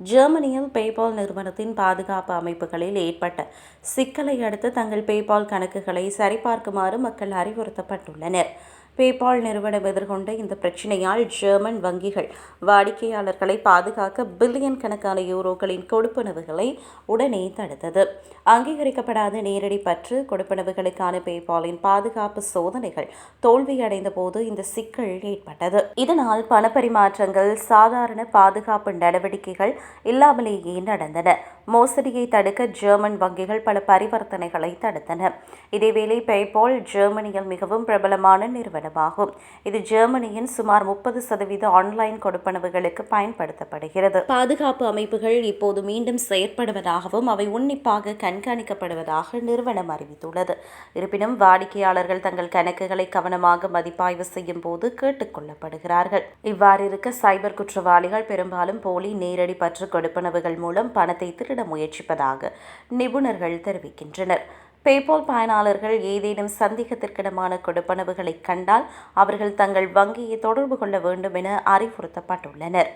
ஜெர்மனியில் பேபால் நிறுவனத்தின் பாதுகாப்பு அமைப்புகளில் ஏற்பட்ட சிக்கலை அடுத்து தங்கள் பேபால் கணக்குகளை சரிபார்க்குமாறு மக்கள் அறிவுறுத்தப்பட்டுள்ளனர். பேபால் நிறுவனம் எதிர்கொண்ட இந்த பிரச்சினையால் ஜெர்மன் வங்கிகள் வாடிக்கையாளர்களை பாதுகாக்க பில்லியன் கணக்கான யூரோக்களின் கொடுப்பனவுகளை உடனே தடுத்தது. அங்கீகரிக்கப்படாத நேரடி பற்று கொடுப்பனவுகளுக்கான பேபாலின் பாதுகாப்பு சோதனைகள் தோல்வியடைந்த போது இந்த சிக்கல் ஏற்பட்டது. இதனால் பணப்பரிமாற்றங்கள் சாதாரண பாதுகாப்பு நடவடிக்கைகள் இல்லாமலேயே நடந்தன. மோசடியை தடுக்க ஜெர்மன் வங்கிகள் பல பரிவர்த்தனைகளை தடுத்தன. இதேவேளை பேபால் ஜெர்மனியில் மிகவும் பிரபலமான நிறுவனம் கொடுப்பனவாகும் இது ஜெர்மனியின் சுமார் முப்பது சதவீத ஆன்லைன் கொடுப்பனவுகளுக்கு பயன்படுத்தப்படுகிறது. பாதுகாப்பு அமைப்புகள் இப்போது மீண்டும் செயற்படுவதாகவும் அவை உன்னிப்பாக கண்காணிக்கப்படுவதாக நிறுவனம் அறிவித்துள்ளது. இருப்பினும் வாடிக்கையாளர்கள் தங்கள் கணக்குகளை கவனமாக மதிப்பாய்வு செய்யும் போது கேட்டுக்கொள்ளப்படுகிறார்கள் இவ்வாறு இருக்க சைபர் குற்றவாளிகள் பெரும்பாலும் போலி நேரடி பற்று கொடுப்பனவுகள் மூலம் பணத்தை திருட முயற்சிப்பதாக நிபுணர்கள் தெரிவிக்கின்றனர். பேபால் பயனாளர்கள் ஏதேனும் சந்தேகத்திற்கிடமான கொடுப்பனவுகளை கண்டால் அவர்கள் தங்கள் வங்கியை தொடர்பு கொள்ள வேண்டும் என அறிவுறுத்தப்பட்டுள்ளனர்.